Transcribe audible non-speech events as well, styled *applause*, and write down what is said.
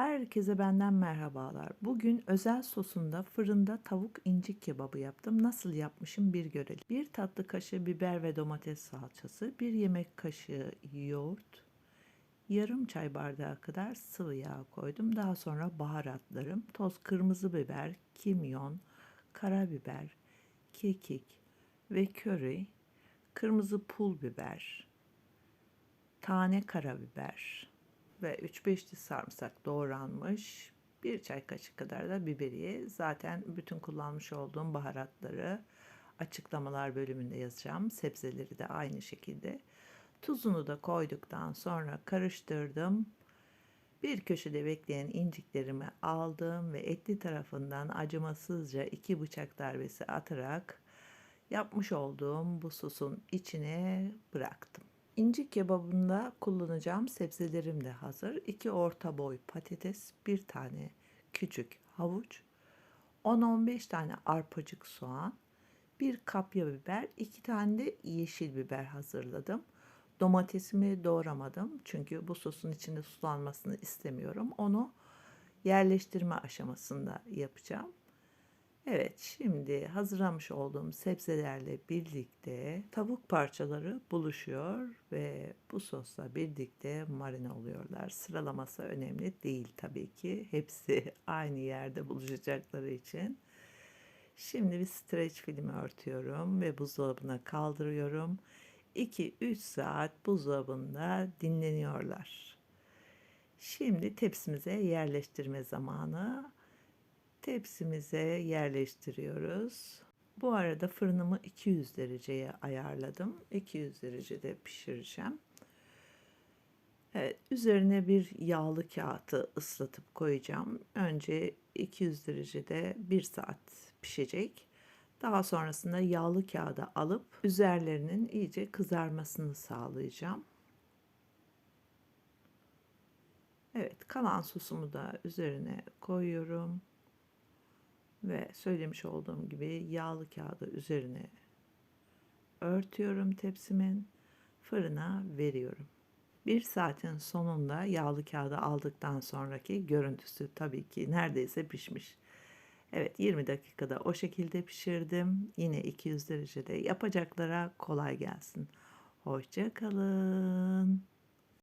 Herkese benden merhabalar. Bugün özel sosunda fırında tavuk incik kebabı yaptım. Nasıl yapmışım bir görelim. Bir tatlı kaşığı biber ve domates salçası, bir yemek kaşığı yoğurt, yarım çay bardağı kadar sıvı yağ koydum. Daha sonra baharatlarım, toz kırmızı biber, kimyon, karabiber, kekik ve köri, kırmızı pul biber, tane karabiber ve 3-5 diş sarımsak doğranmış. Bir çay kaşığı kadar da biberiye. Zaten bütün kullanmış olduğum baharatları açıklamalar bölümünde yazacağım. Sebzeleri de aynı şekilde. Tuzunu da koyduktan sonra karıştırdım. Bir köşede bekleyen inciklerimi aldım ve etli tarafından acımasızca iki bıçak darbesi atarak yapmış olduğum bu sosun içine bıraktım. İncik kebabında kullanacağım sebzelerim de hazır. 2 orta boy patates, bir tane küçük havuç, 10-15 tane arpacık soğan, bir kapya biber, iki tane de yeşil biber hazırladım. Domatesimi doğramadım çünkü bu sosun içinde sulanmasını istemiyorum. Onu yerleştirme aşamasında yapacağım. Evet, şimdi hazırlamış olduğum sebzelerle birlikte tavuk parçaları buluşuyor ve bu sosla birlikte marine oluyorlar. Sıralaması önemli değil tabii ki. Hepsi *laughs* aynı yerde buluşacakları için. Şimdi bir streç filmi örtüyorum ve buzdolabına kaldırıyorum. 2-3 saat buzdolabında dinleniyorlar. Şimdi tepsimize yerleştirme zamanı. Tepsimize yerleştiriyoruz. Bu arada fırınımı 200 dereceye ayarladım. 200 derecede pişireceğim. Evet, üzerine bir yağlı kağıtı ıslatıp koyacağım. Önce 200 derecede 1 saat pişecek. Daha sonrasında yağlı kağıdı alıp üzerlerinin iyice kızarmasını sağlayacağım. Evet, kalan sosumu da üzerine koyuyorum ve söylemiş olduğum gibi yağlı kağıdı üzerine örtüyorum tepsimin fırına veriyorum. Bir saatin sonunda yağlı kağıdı aldıktan sonraki görüntüsü tabii ki neredeyse pişmiş. Evet 20 dakikada o şekilde pişirdim. Yine 200 derecede yapacaklara kolay gelsin. Hoşça kalın.